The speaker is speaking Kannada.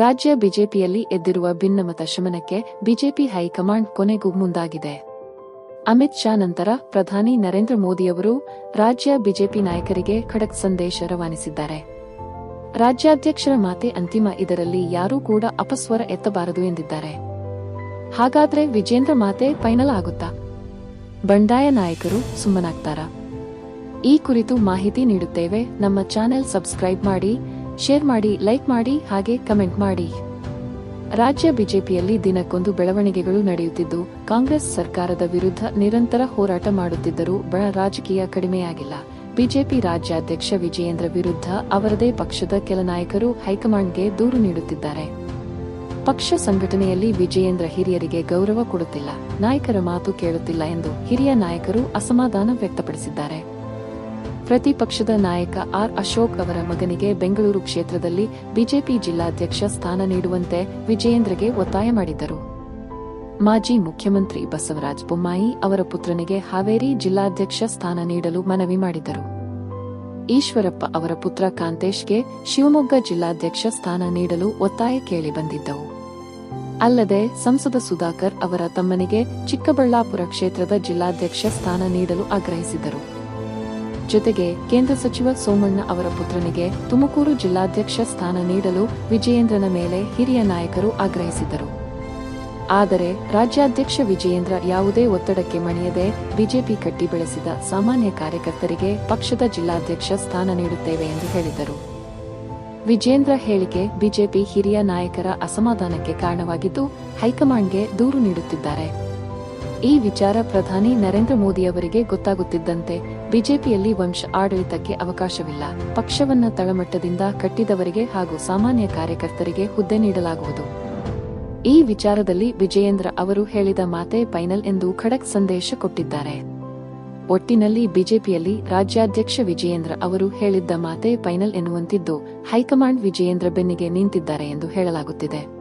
ರಾಜ್ಯ ಬಿಜೆಪಿಯಲ್ಲಿ ಎದ್ದಿರುವ ಭಿನ್ನಮತ ಶಮನಕ್ಕೆ ಬಿಜೆಪಿ ಹೈಕಮಾಂಡ್ ಕೊನೆಗೂ ಮುಂದಾಗಿದೆ. ಅಮಿತ್ ಶಾ ನಂತರ ಪ್ರಧಾನಿ ನರೇಂದ್ರ ಮೋದಿಯವರು ರಾಜ್ಯ ಬಿಜೆಪಿ ನಾಯಕರಿಗೆ ಖಡಕ್ ಸಂದೇಶ ರವಾನಿಸಿದ್ದಾರೆ. ರಾಜ್ಯಾಧ್ಯಕ್ಷರ ಮಾತೆ ಅಂತಿಮ, ಇದರಲ್ಲಿ ಯಾರೂ ಕೂಡ ಅಪಸ್ವರ ಎತ್ತಬಾರದು ಎಂದಿದ್ದಾರೆ. ಹಾಗಾದ್ರೆ ವಿಜೇಂದ್ರ ಮಾತೆ ಫೈನಲ್ ಆಗುತ್ತಾ? ಬಂಡಾಯ ನಾಯಕರು ಸುಮ್ಮನಾಗ್ತಾರಾ? ಈ ಕುರಿತು ಮಾಹಿತಿ ನೀಡುತ್ತೇವೆ, ನಮ್ಮ ಚಾನೆಲ್ ಸಬ್ಸ್ಕ್ರೈಬ್ ಮಾಡಿ ಶೇರ್ ಮಾಡಿ, ಲೈಕ್ ಮಾಡಿ, ಹಾಗೆ ಕಮೆಂಟ್ ಮಾಡಿ. ರಾಜ್ಯ ಬಿಜೆಪಿಯಲ್ಲಿ ದಿನಕ್ಕೊಂದು ಬೆಳವಣಿಗೆಗಳು ನಡೆಯುತ್ತಿದ್ದು, ಕಾಂಗ್ರೆಸ್ ಸರ್ಕಾರದ ವಿರುದ್ಧ ನಿರಂತರ ಹೋರಾಟ ಮಾಡುತ್ತಿದ್ದರೂ ಬಣ ರಾಜಕೀಯ ಕಡಿಮೆಯಾಗಿಲ್ಲ. ಬಿಜೆಪಿ ರಾಜ್ಯಾಧ್ಯಕ್ಷ ವಿಜಯೇಂದ್ರ ವಿರುದ್ಧ ಅವರದೇ ಪಕ್ಷದ ಕೆಲ ನಾಯಕರು ಹೈಕಮಾಂಡ್ಗೆ ದೂರು ನೀಡುತ್ತಿದ್ದಾರೆ. ಪಕ್ಷ ಸಂಘಟನೆಯಲ್ಲಿ ವಿಜಯೇಂದ್ರ ಹಿರಿಯರಿಗೆ ಗೌರವ ಕೊಡುತ್ತಿಲ್ಲ. ನಾಯಕರ ಮಾತು ಕೇಳುತ್ತಿಲ್ಲ ಎಂದು ಹಿರಿಯ ನಾಯಕರು ಅಸಮಾಧಾನ ವ್ಯಕ್ತಪಡಿಸಿದ್ದಾರೆ. ಪ್ರತಿಪಕ್ಷದ ನಾಯಕ ಆರ್ ಅಶೋಕ್ ಅವರ ಮಗನಿಗೆ ಬೆಂಗಳೂರು ಕ್ಷೇತ್ರದಲ್ಲಿ ಬಿಜೆಪಿ ಜಿಲ್ಲಾಧ್ಯಕ್ಷ ಸ್ಥಾನ ನೀಡುವಂತೆ ವಿಜಯೇಂದ್ರಗೆ ಒತ್ತಾಯ ಮಾಡಿದ್ದರು ಮಾಜಿ ಮುಖ್ಯಮಂತ್ರಿ ಬಸವರಾಜ ಬೊಮ್ಮಾಯಿ ಅವರ ಪುತ್ರನಿಗೆ ಹಾವೇರಿ ಜಿಲ್ಲಾಧ್ಯಕ್ಷ ಸ್ಥಾನ ನೀಡಲು ಮನವಿ ಮಾಡಿದ್ದರು ಈಶ್ವರಪ್ಪ ಅವರ ಪುತ್ರ ಕಾಂತೇಶ್ಗೆ ಶಿವಮೊಗ್ಗ ಜಿಲ್ಲಾಧ್ಯಕ್ಷ ಸ್ಥಾನ ನೀಡಲು ಒತ್ತಾಯ ಕೇಳಿ ಬಂದಿದ್ದವು. ಅಲ್ಲದೆ ಸಂಸದ ಸುಧಾಕರ್ ಅವರ ತಮ್ಮನಿಗೆ ಚಿಕ್ಕಬಳ್ಳಾಪುರ ಕ್ಷೇತ್ರದ ಜಿಲ್ಲಾಧ್ಯಕ್ಷ ಸ್ಥಾನ ನೀಡಲು ಆಗ್ರಹಿಸಿದರು. ಜೊತೆಗೆ ಕೇಂದ್ರ ಸಚಿವ ಸೋಮಣ್ಣ ಅವರ ಪುತ್ರನಿಗೆ ತುಮಕೂರು ಜಿಲ್ಲಾಧ್ಯಕ್ಷ ಸ್ಥಾನ ನೀಡಲು ವಿಜಯೇಂದ್ರನ ಮೇಲೆ ಹಿರಿಯ ನಾಯಕರು ಆಗ್ರಹಿಸಿದರು. ಆದರೆ ರಾಜ್ಯಾಧ್ಯಕ್ಷ ವಿಜಯೇಂದ್ರ ಯಾವುದೇ ಒತ್ತಡಕ್ಕೆ ಮಣಿಯದೆ ಬಿಜೆಪಿ ಕಟ್ಟಿ ಬೆಳೆಸಿದ ಸಾಮಾನ್ಯ ಕಾರ್ಯಕರ್ತರಿಗೆ ಪಕ್ಷದ ಜಿಲ್ಲಾಧ್ಯಕ್ಷ ಸ್ಥಾನ ನೀಡುತ್ತೇವೆ ಎಂದು ಹೇಳಿದರು. ವಿಜೇಂದ್ರ ಹೇಳಿಕೆ ಬಿಜೆಪಿ ಹಿರಿಯ ನಾಯಕರ ಅಸಮಾಧಾನಕ್ಕೆ ಕಾರಣವಾಗಿದ್ದು ಹೈಕಮಾಂಡ್ಗೆ ದೂರು ನೀಡುತ್ತಿದ್ದಾರೆ. ಈ ವಿಚಾರ ಪ್ರಧಾನಿ ನರೇಂದ್ರ ಮೋದಿ ಅವರಿಗೆ ಗೊತ್ತಾಗುತ್ತಿದ್ದಂತೆ ಬಿಜೆಪಿಯಲ್ಲಿ ವಂಶ ಆಡಳಿತಕ್ಕೆ ಅವಕಾಶವಿಲ್ಲ. ಪಕ್ಷವನ್ನ ತಳಮಟ್ಟದಿಂದ ಕಟ್ಟಿದವರಿಗೆ ಹಾಗೂ ಸಾಮಾನ್ಯ ಕಾರ್ಯಕರ್ತರಿಗೆ ಹುದ್ದೆ ನೀಡಲಾಗುವುದು. ಈ ವಿಚಾರದಲ್ಲಿ ವಿಜಯೇಂದ್ರ ಅವರು ಹೇಳಿದ ಮಾತೆ ಫೈನಲ್ ಎಂದು ಖಡಕ್ ಸಂದೇಶ ಕೊಟ್ಟಿದ್ದಾರೆ. ಒಟ್ಟಿನಲ್ಲಿ ಬಿಜೆಪಿಯಲ್ಲಿ ರಾಜ್ಯಾಧ್ಯಕ್ಷ ವಿಜಯೇಂದ್ರ ಅವರು ಹೇಳಿದ್ದ ಮಾತೆ ಫೈನಲ್ ಎನ್ನುವಂತಿದ್ದು ಹೈಕಮಾಂಡ್ ವಿಜಯೇಂದ್ರ ಬೆನ್ನಿಗೆ ನಿಂತಿದ್ದಾರೆ ಎಂದು ಹೇಳಲಾಗುತ್ತಿದೆ.